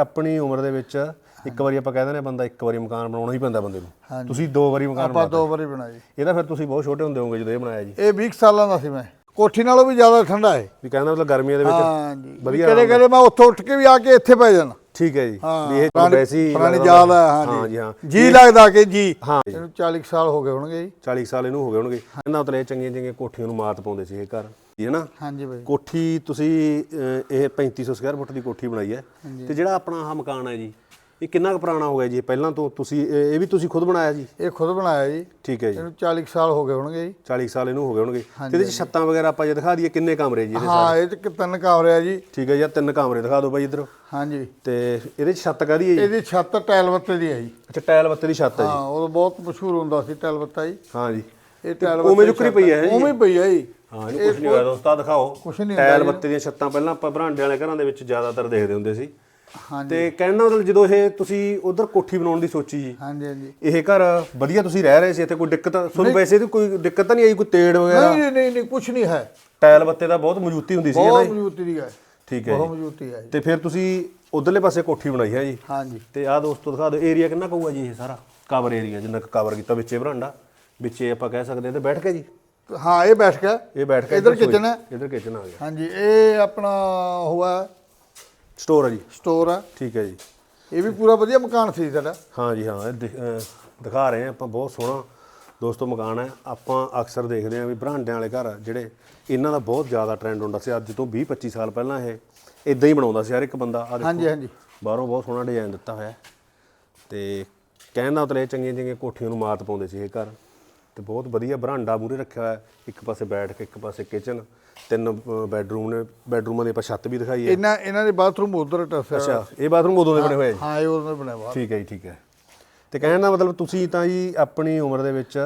ਆਪਣੀ ਉਮਰ ਦੇ ਵਿੱਚ ਇੱਕ ਵਾਰੀ ਆਪਾਂ ਕਹਿੰਦੇ ਨੇ ਬੰਦਾ ਇੱਕ ਵਾਰੀ ਮਕਾਨ ਬਣਾਉਣਾ ਹੀ ਪੈਂਦਾ ਬੰਦੇ ਨੂੰ। ਤੁਸੀਂ ਦੋ ਵਾਰੀ ਮਕਾਨ ਆਪਾਂ ਦੋ ਵਾਰੀ ਬਣਾਈ ਇਹਦਾ ਫਿਰ ਤੁਸੀਂ ਬਹੁਤ ਛੋਟੇ ਹੁੰਦੇ ਹੋਵੋਗੇ ਜਦੋਂ ਇਹ ਬਣਾਇਆ ਜੀ। ਇਹ 20 ਸਾਲਾਂ ਦਾ ਸੀ ਮੈਂ। ਕੋਠੀ ਨਾਲੋਂ ਵੀ ਜ਼ਿਆਦਾ ਠੰਡਾ ਹੈ। ਵੀ ਕਹਿੰਦਾ ਮਤਲਬ ਗਰਮੀਆਂ ਦੇ ਵਿੱਚ ਹਾਂ ਜੀ ਵਧੀਆ ਕਦੇ ਕਦੇ ਮੈਂ ਉੱਥੋਂ ਉੱਠ ਕੇ ਵੀ ਆ ਕੇ ਇੱਥੇ ਪੈ ਜਾਣਾ ਠੀਕ ਹੈ ਜੀ। ਹਾਂ ਵੀ ਇਹ ਪੁਰਾਣੀ- ਵੈਸੇ ਪੁਰਾਣੀ ਯਾਦ ਹੈ ਹਾਂ ਜੀ ਹਾਂ। ਜੀ ਲੱਗਦਾ ਕਿ ਜੀ। ਹਾਂ ਜੀ। ਇਹਨੂੰ 40 ਕੁ ਸਾਲ ਹੋ ਗਏ ਹੋਣਗੇ ਜੀ। 40 ਸਾਲ ਇਹਨੂੰ ਹੋ ਗਏ ਹੋਣਗੇ। ਇਹਨਾਂ ਉਤਲੇ ਚੰਗੀਆਂ ਚੰਗੀਆਂ ਕੋਠੀਆਂ ਨੂੰ ਮਾਤ ਪਾਉਂਦੇ ਸੀ ਇਹ ਘਰ। ਹੈ ਨਾ? ਹਾਂਜੀ ਬਾਈ। ਕੋਠੀ ਤੁਸੀਂ ਇਹ 3500 ਸਕੁਅਰ ਫੁੱਟ ਦੀ ਕੋਠੀ ਬਣਾਈ ਹੈ। ਤੇ ਜਿਹੜਾ ਆਪਣਾ ਆਹ ਮਕਾਨ ਹੈ ਜੀ ਇਹ ਕਿੰਨਾ ਕੁ ਪੁਰਾਣਾ ਹੋ ਗਿਆ ਜੀ? ਪਹਿਲਾਂ ਤੋਂ ਤੁਸੀਂ ਇਹ ਵੀ ਤੁਸੀਂ ਖੁਦ ਬਣਾਇਆ ਜੀ? ਇਹ ਖੁਦ ਬਣਾਇਆ ਜੀ। ਠੀਕ ਹੈ ਜੀ। ਇਹਨੂੰ 40 ਕੁ ਸਾਲ ਹੋ ਗਏ ਹੋਣਗੇ ਜੀ। 40 ਸਾਲ ਇਹਨੂੰ ਹੋ ਗਏ ਹੋਣਗੇ। ਤੇ ਇਹਦੇ ਵਿੱਚ ਛੱਤਾਂ ਵਗੈਰਾ ਆਪਾਂ ਜੇ ਦਿਖਾ ਦਈਏ ਕਿੰਨੇ ਕਮਰੇ ਜੀ ਇਹਦੇ ਹਾਂ ਇਹ ਚ ਤਿੰਨ ਕਮਰੇ ਆ ਜੀ। ਠੀਕ ਹੈ ਜੀ ਤਿੰਨ ਕਮਰੇ ਦਿਖਾ ਦਿਓ ਬਾਈ ਇਧਰ। ਹਾਂਜੀ। ਤੇ ਇਹਦੇ ਚ ਛੱਤ ਕਾਦੀ ਹੈ ਜੀ? ਇਹਦੀ ਛੱਤ ਟਾਇਲ ਬੱਤੇ ਦੀ ਹੈ ਜੀ। ਅੱਛਾ ਟਾਇਲ ਬੱਤੇ ਦੀ ਛੱਤ ਹੈ ਜੀ। ਹਾਂ ਉਹ ਬਹੁਤ ਮਸ਼ਹੂਰ ਹੁੰਦਾ ਸੀ ਟਾਇਲ ਬੱਤਾ ਜੀ। ਹਾਂ ਜੀ। ਇਹ ਟਾਇਲ ਉਵੇਂ ਜੁਕਰੀ ਪਈ ਹੈ ਜੀ। ਉਵੇਂ ਪਈ ਹੈ ਜੀ। ਹਾਂ ਇਹ ਕੁਝ ਨਹੀਂ ਹੋਇਆ ਦੋਸਤਾ ਦਿਖਾਓ। ਕੁਛ ਨਹੀਂ ਟਾਇਲ ਬੱਤੇ ਦੀਆਂ ਛੱਤਾਂ ਪਹਿਲਾਂ ਆਪਾਂ ਬਰਾਂਡੇ ਵਾਲੇ ਘਰਾਂ ਦੇ ਵਿੱਚ ਜ਼ਿਆਦਾਤਰ ਦੇਖਦੇ ਹੁੰਦੇ ਸੀ। ਹਾਂਜੀ। ਤੇ ਕਹਿਣ ਦਾ ਮਤਲਬ ਜਦੋਂ ਇਹ ਤੁਸੀਂ ਉਧਰ ਕੋਠੀ ਬਣਾਉਣ ਦੀ ਸੋਚੀ ਜੀ ਹਾਂਜੀ ਹਾਂਜੀ। ਇਹ ਘਰ ਵਧੀਆ ਤੁਸੀਂ ਰਹਿ ਰਹੇ ਸੀ ਇੱਥੇ ਕੋਈ ਦਿੱਕਤ ਤੁਹਾਨੂੰ ਵੈਸੇ ਤੇ ਕੋਈ ਦਿੱਕਤ ਤਾਂ ਨਹੀਂ ਆਈ ਕੋਈ ਤੇੜ ਵਗੈਰਾ? ਨਹੀਂ ਨਹੀਂ ਨਹੀਂ ਕੁਝ ਨਹੀਂ ਹੈ। ਟਾਇਲ ਬੱਤੇ ਦਾ ਬਹੁਤ ਮਜ਼ਬੂਤੀ ਹੁੰਦੀ ਸੀ ਬਹੁਤ ਨਾ ਮਜ਼ਬੂਤੀ ਦੀ ਹੈ। ਠੀਕ ਹੈ ਬਹੁਤ ਮਜ਼ਬੂਤੀ ਹੈ ਜੀ। ਤੇ ਫਿਰ ਤੁਸੀਂ ਉਧਰਲੇ ਪਾਸੇ ਕੋਠੀ ਬਣਾਈ ਹੈ ਜੀ। ਹਾਂਜੀ। ਤੇ ਆਹ ਦੋਸਤੋ ਦਿਖਾ ਦਿਓ ਏਰੀਆ ਕਿੰਨਾ ਕਹੂਗਾ ਜੀ ਇਹ ਸਾਰਾ? ਕਵਰ ਏਰੀਆ ਜਿੰਨਾ ਕਵਰ ਕੀਤਾ ਵਿੱਚੇ ਬਰਾਂਡਾ। ਵਿੱਚੇ ਆਪਾਂ ਕਹਿ ਸਕਦੇ ਹਾਂ ਤੇ ਬੈਠ ਕੇ ਜੀ। ਹਾਂ ਇਹ ਬੈਠ ਗਿਆ ਇਹ ਬੈਠ ਕੇ ਇੱਧਰ kitchen ਹੈ। ਇਧਰ ਕਿਚਨ ਆ ਗਿਆ। ਹਾਂਜੀ ਇਹ ਆਪਣਾ ਹੋਇਆ ਸਟੋਰ ਹੈ ਜੀ। ਸਟੋਰ ਹੈ। ਠੀਕ ਹੈ ਜੀ। ਇਹ ਵੀ ਪੂਰਾ ਵਧੀਆ ਮਕਾਨ ਸੀ ਸਾਡਾ। ਹਾਂ ਜੀ ਹਾਂ ਇਹ ਦਿਖ- ਰਹੇ ਆ ਆਪਾਂ ਬਹੁਤ ਸੋਹਣਾ ਦੋਸਤੋ ਮਕਾਨ ਹੈ। ਆਪਾਂ ਅਕਸਰ ਦੇਖਦੇ ਹਾਂ ਵੀ ਬਰਾਂਡਿਆਂ ਵਾਲੇ ਘਰ ਜਿਹੜੇ ਇਹਨਾਂ ਦਾ ਬਹੁਤ ਜ਼ਿਆਦਾ ਟ੍ਰੈਂਡ ਹੁੰਦਾ ਸੀ ਅੱਜ ਤੋਂ 20 25 ਸਾਲ ਪਹਿਲਾਂ ਇਹ ਇਦਾਂ ਹੀ ਬਣਾਉਂਦਾ ਸੀ ਹਰ ਇੱਕ ਬੰਦਾ। ਆ ਹਾਂਜੀ ਹਾਂਜੀ। ਬਾਹਰੋਂ ਬਹੁਤ ਸੋਹਣਾ ਡਿਜ਼ਾਈਨ ਦਿੱਤਾ ਹੋਇਆ। ਤੇ ਕਹਿਣ ਦਾ ਇਹ ਚੰਗੀਆਂ ਚੰਗੀਆਂ ਕੋਠੀਆਂ ਨੂੰ ਮਾਤ ਪਾਉਂਦੇ ਸੀ ਇਹ ਘਰ। ਤੇ ਬਹੁਤ ਵਧੀਆ ਬਰਾਂਡਾ ਮੂਰੇ ਰੱਖਿਆ ਹੋਇਆ ਹੈ। ਇੱਕ ਪਾਸੇ ਬੈਠ ਕੇ ਇੱਕ ਪਾਸੇ ਕਿਚਨ ਤਿੰਨ ਬੈੱਡਰੂਮ ਨੇ ਬੈੱਡਰੂਮਾਂ ਦੀ ਆਪਾਂ ਛੱਤ ਵੀ ਦਿਖਾਈ ਹੈ। ਇਹਨਾਂ ਇਹਨਾਂ ਦੇ ਬਾਥਰੂਮ ਉਧਰ ਟੱਸਿਆ ਅੱਛਾ ਇਹ ਬਾਥਰੂਮ ਉਦੋਂ ਦੇ ਬਣੇ ਹੋਏ ਆ ਜੀ? ਹਾਂ ਇਹ ਉਹਨਾਂ ਬਣਿਆ ਵਾ ਠੀਕ ਹੈ ਜੀ ਠੀਕ ਹੈ। ਤੇ ਕਹਿਣ ਦਾ ਮਤਲਬ ਤੁਸੀਂ ਤਾਂ ਜੀ ਆਪਣੀ ਉਮਰ ਦੇ ਵਿੱਚ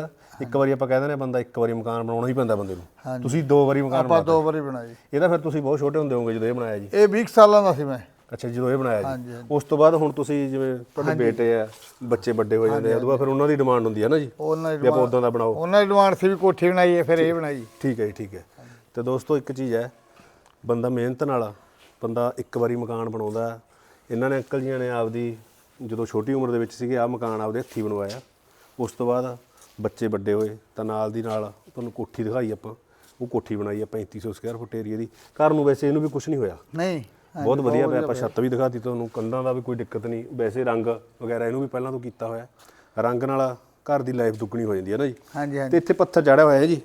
ਇੱਕ ਵਾਰੀ ਆਪਾਂ ਕਹਿੰਦੇ ਨੇ ਬੰਦਾ ਇੱਕ ਵਾਰੀ ਮਕਾਨ ਬਣਾਉਣਾ ਹੀ ਪੈਂਦਾ ਬੰਦੇ ਨੂੰ। ਤੁਸੀਂ ਦੋ ਵਾਰੀ ਮਕਾਨ ਆਪਾਂ ਦੋ ਵਾਰੀ ਬਣਾਈ ਇਹਦਾ ਫਿਰ ਤੁਸੀਂ ਬਹੁਤ ਛੋਟੇ ਹੁੰਦੇ ਹੋਵੋਗੇ ਜਦੋਂ ਇਹ ਬਣਾਇਆ ਜੀ। ਇਹ 20 ਸਾਲਾਂ ਦਾ ਸੀ ਮੈਂ। ਅੱਛਾ ਜਦੋਂ ਇਹ ਬਣਾਇਆ ਹਾਂਜੀ, ਜੀ ਉਸ ਤੋਂ ਬਾਅਦ ਹੁਣ ਤੁਸੀਂ ਜਿਵੇਂ ਤੁਹਾਡੇ ਬੇਟੇ ਆ ਬੱਚੇ ਵੱਡੇ ਹੋ ਜਾਂਦੇ ਆ ਉਦੋਂ ਬਾਅਦ ਫਿਰ ਉਹਨਾਂ ਦੀ ਡਿਮਾਂਡ ਹੁੰਦੀ ਹੈ ਨਾ ਜੀ? ਉਹਨਾਂ ਦੀ ਵੀ ਆਪਾਂ ਉਦਾਂ ਦਾ ਬਣਾਓ। ਉਹਨਾਂ ਦੀ ਡਿਮਾਂਡ ਸੀ ਵੀ ਕੋਠੀ ਬਣਾਈਏ ਫਿਰ ਇਹ ਬਣਾਈ। ਠੀਕ ਹੈ ਜੀ ਠੀਕ ਹੈ। ਤੇ ਦੋਸਤੋ ਇੱਕ ਚੀਜ਼ ਹੈ ਬੰਦਾ ਮਿਹਨਤ ਨਾਲ ਬੰਦਾ ਇੱਕ ਵਾਰੀ ਮਕਾਨ ਬਣਾਉਂਦਾ ਹੈ। ਇਹਨਾਂ ਨੇ ਅੰਕਲ ਜੀਆਂ ਨੇ ਆਪਦੀ ਜਦੋਂ ਛੋਟੀ ਉਮਰ ਦੇ ਵਿੱਚ ਸੀਗੇ ਆ ਮਕਾਨ ਆਪਦੇ ਹੱਥੀ ਬਣਵਾਇਆ। ਉਸ ਤੋਂ ਬਾਅਦ ਬੱਚੇ ਵੱਡੇ ਹੋਏ ਤਾਂ ਨਾਲ ਦੀ ਨਾਲ ਤੁਹਾਨੂੰ ਕੋਠੀ ਦਿਖਾਈ ਆਪਾਂ। ਉਹ ਕੋਠੀ ਬਣਾਈ ਆ 3500 ਸਕੁਅਰ ਫੁੱਟ ਏਰੀਆ ਦੀ। ਘਰ ਨੂੰ ਵੈਸੇ ਇਹਨੂੰ ਵੀ ਕੁਝ ਨਹੀਂ ਹੋਇਆ। ਨਹੀਂ। ਬਹੁਤ ਵਧੀਆ ਪਿਆ ਆਪਾਂ ਛੱਤ ਵੀ ਦਿਖਾਤੀ ਤੁਹਾਨੂੰ ਕੰਧਾਂ ਦਾ ਵੀ ਕੋਈ ਦਿੱਕਤ ਨਹੀਂ। ਵੈਸੇ ਰੰਗ ਵਗੈਰਾ ਇਹਨੂੰ ਵੀ ਪਹਿਲਾਂ ਤੋਂ ਕੀਤਾ ਹੋਇਆ ਰੰਗ ਨਾਲ ਘਰ ਦੀ ਲਾਈਫ ਦੁੱਗਣੀ ਹੋ ਜਾਂਦੀ ਹੈ ਨਾ ਜੀ? ਹਾਂਜੀ ਹਾਂਜੀ। ਤੇ ਇੱਥੇ ਪੱਥਰ ਚੜਿਆ ਹੋਇਆ ਹੈ ਜੀ?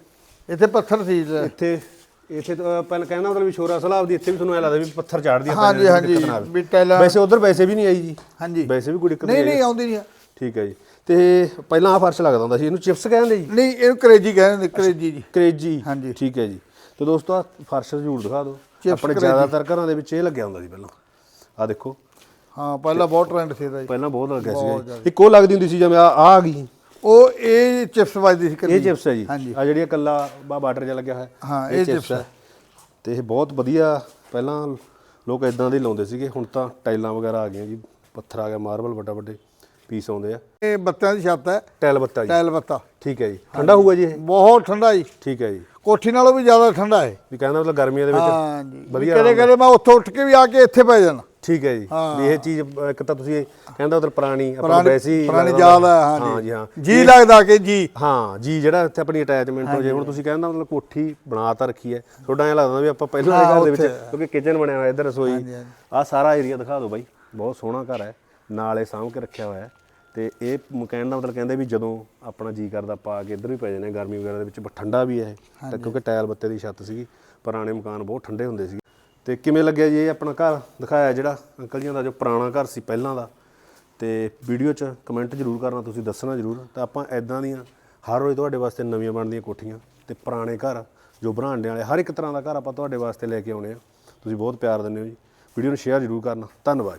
ਇੱਥੇ ਪੱਥਰ ਸੀ ਇੱਥੇ ਇੱਥੇ ਪਹਿਲਾਂ ਕਹਿੰਦਾ ਮਤਲਬ ਵੀ ਸ਼ੋਰਾ ਸਲਾਬ ਦੀ ਇੱਥੇ ਵੀ ਤੁਹਾਨੂੰ ਐ ਲੱਗਦਾ ਵੀ ਪੱਥਰ ਚਾੜਦੀ ਹਾਂਜੀ ਹਾਂਜੀ ਵੀ ਟੈਲਾ ਵੈਸੇ ਉਧਰ ਵੈਸੇ ਵੀ ਨਹੀਂ ਆਈ ਜੀ। ਹਾਂਜੀ। ਵੈਸੇ ਵੀ ਕੋਈ ਦਿੱਕਤ ਨਹੀਂ ਨਹੀਂ ਆਉਂਦੀ ਨਹੀਂ। ਆ। ਠੀਕ ਹੈ ਜੀ। ਤੇ ਪਹਿਲਾਂ ਆ ਫਰਸ਼ ਲੱਗਦਾ ਹੁੰਦਾ ਸੀ ਇਹਨੂੰ ਚਿਪਸ ਕਹਿੰਦੇ ਜੀ? ਨਹੀਂ ਇਹਨੂੰ ਕਰੇਜੀ ਕਹਿੰਦੇ ਕਰੇਜੀ ਜੀ। ਕਰੇਜੀ। ਹਾਂਜੀ। ਠੀਕ ਹੈ ਜੀ। ਤੇ ਦੋਸਤੋ ਆਹ ਫਰਸ਼ ਜ਼ਰੂਰ ਦਿਖਾ ਦਿਓ। ਆਪਣੇ। ਜ਼ਿਆਦਾਤਰ ਘਰਾਂ ਦੇ ਵਿੱਚ ਇਹ ਲੱਗਿਆ ਹੁੰਦਾ ਸੀ ਪਹਿਲਾਂ। ਆ ਦੇਖੋ। ਹਾਂ ਪਹਿਲਾਂ ਬਹੁਤ ਟ੍ਰੈਂਡ ਸੀ ਇਹਦਾ ਜੀ। ਪਹਿਲਾਂ ਬਹੁਤ ਲੱਗਿਆ ਸੀ। ਇੱਕ ਉਹ ਲੱਗਦੀ ਹੁੰਦੀ ਸੀ ਜਿਵੇਂ ਆ ਆ ਗਈ। ਉਹ ਇਹ ਚਿਪਸ ਵੱਜਦੀ ਸੀ ਇਹ ਕਰੇਜੀ ਚਿਪਸ ਹੈ ਜੀ। ਆ ਜਿਹੜੀ ਕੱਲਾ ਬਾਰਡਰ ਜਿਹਾ ਲੱਗਿਆ ਹੋਇਆ ਹਾਂ, ਇਹ chips ਹੈ। ਤੇ ਇਹ ਬਹੁਤ ਵਧੀਆ ਪਹਿਲਾਂ ਲੋਕ ਇਦਾਂ ਦੇ ਲਾਉਂਦੇ ਸੀਗੇ ਹੁਣ ਤਾਂ ਟਾਈਲਾਂ ਵਗੈਰਾ ਆ ਗਈਆਂ ਜੀ। ਪੱਥਰ ਆ ਗਿਆ ਮਾਰਬਲ ਵੱਡਾ ਵੱਡੇ ਪੀਸ ਆਉਂਦੇ ਆ। ਇਹ ਬੱਤਿਆਂ ਦੀ ਛੱਤ ਹੈ। ਟਾਇਲ ਬੱਤਾ ਜੀ। ਟਾਇਲ ਬੱਤਾ। ਠੀਕ ਹੈ ਜੀ। ਠੰਡਾ ਹੋਊਗਾ ਜੀ ਇਹ? ਬਹੁਤ ਠੰਡਾ ਜੀ। ਠੀਕ ਹੈ ਜੀ। ਕੋਠੀ ਨਾਲੋਂ ਵੀ ਜ਼ਿਆਦਾ ਠੰਡਾ ਹੈ। ਵੀ ਕਹਿੰਦਾ ਮਤਲਬ ਗਰਮੀਆਂ ਦੇ ਵਿੱਚ ਹਾਂ ਜੀ। ਵਧੀਆ ਕਦੇ ਕਦੇ ਮੈਂ ਉੱਥੋਂ ਉੱਠ ਕੇ ਵੀ ਆ ਕੇ ਇੱਥੇ ਪੈ ਜਾਣਾ ਠੀਕ ਹੈ ਜੀ। ਵੀ ਇਹ ਚੀਜ਼ ਇੱਕ ਤਾਂ ਤੁਸੀਂ ਕਹਿੰਦਾ ਉਧਰ ਪੁਰਾਣੀ ਆਪਾਂ ਪੁਰਾਣੀ ਵੈਸੇ ਹੀ ਪੁਰਾਣੀ ਯਾਦ ਹੈ ਹਾਂ ਹਾਂ ਜੀ। ਜੀ ਹਾਂ। ਜੀ ਲੱਗਦਾ ਕਿ ਜੀ। ਹਾਂ ਜੀ ਜਿਹੜਾ ਇੱਥੇ ਆਪਣੀ ਅਟੈਚਮੈਂਟ ਹੋ ਜੇ। ਹੁਣ ਤੁਸੀਂ ਕਹਿੰਦਾ ਮਤਲਬ ਕੋਠੀ ਬਣਾ ਤਾਂ ਰੱਖੀ ਹੈ। ਤੁਹਾਡਾ ਐ ਲੱਗਦਾ ਵੀ ਆਪਾਂ ਪਹਿਲਾਂ ਵਾਲੇ ਘਰ ਦੇ ਵਿੱਚ ਕਿਉਂਕਿ ਕਿਚਨ ਬਣਿਆ ਹੋਇਆ ਇੱਧਰ ਰਸੋਈ। ਆਹ ਸਾਰਾ ਏਰੀਆ ਦਿਖਾ ਦਿਓ ਬਾਈ। ਬਹੁਤ ਸੋਹਣਾ ਘਰ ਹੈ। ਨਾਲੇ ਸਾਂਭ ਕੇ ਰੱਖਿਆ ਹੋਇਆ ਹੈ। ਤੇ ਇਹ ਮ- ਕਹਿਣ ਦਾ ਮਤਲਬ ਕਹਿੰਦੇ ਵੀ ਜਦੋਂ ਆਪਣਾ ਜੀ ਕਰਦਾ ਪਾ ਕੇ ਇੱਧਰ ਵੀ ਪੈ ਜਾਂਦੇ ਗਰਮੀ ਵਗੈਰਾ ਦੇ ਵਿੱਚ ਠੰਡਾ ਵੀ ਹੈ ਤਾਂ ਕਿਉਂਕਿ ਟਾਇਲ ਬੱਤੇ ਦੀ ਛੱਤ ਸੀਗੀ ਪੁਰਾਣੇ ਮਕਾਨ ਬਹੁਤ ਠੰਡੇ ਹੁੰਦੇ ਸੀ ਤੇ ਕਿਵੇਂ ਲੱਗਿਆ ਜੀ ਇਹ ਆਪਣਾ ਘਰ? ਦਿਖਾਇਆ ਜਿਹੜਾ ਅੰਕਲ ਜੀਆਂ ਦਾ ਜੋ ਪੁਰਾਣਾ ਘਰ ਸੀ ਪਹਿਲਾਂ ਦਾ। ਤੇ ਵੀਡੀਓ 'ਚ ਕਮੈਂਟ ਜ਼ਰੂਰ ਕਰਨਾ ਤੁਸੀਂ ਦੱਸਣਾ ਜ਼ਰੂਰ। ਤਾਂ ਆਪਾਂ ਐਦਾਂ ਦੀਆਂ ਹਰ ਰੋਜ਼ ਤੁਹਾਡੇ ਵਾਸਤੇ ਨਵੀਆਂ ਬਣਦੀਆਂ ਕੋਠੀਆਂ ਤੇ ਪੁਰਾਣੇ ਘਰ ਜੋ ਬਰਾਂਡਿਆਂ ਵਾਲੇ ਹਰ ਇੱਕ ਤਰ੍ਹਾਂ ਦਾ ਘਰ ਆਪਾਂ ਤੁਹਾਡੇ ਵਾਸਤੇ ਲੈ ਕੇ ਆਉਣੇ ਆ ਤੁਸੀਂ ਬਹੁਤ ਪਿਆਰ ਦਿੰਦੇ ਹੋ ਜੀ। ਵੀਡੀਓ ਨੂੰ ਸ਼ੇਅਰ ਜ਼ਰੂਰ ਕਰਨਾ। ਧੰਨਵਾਦ।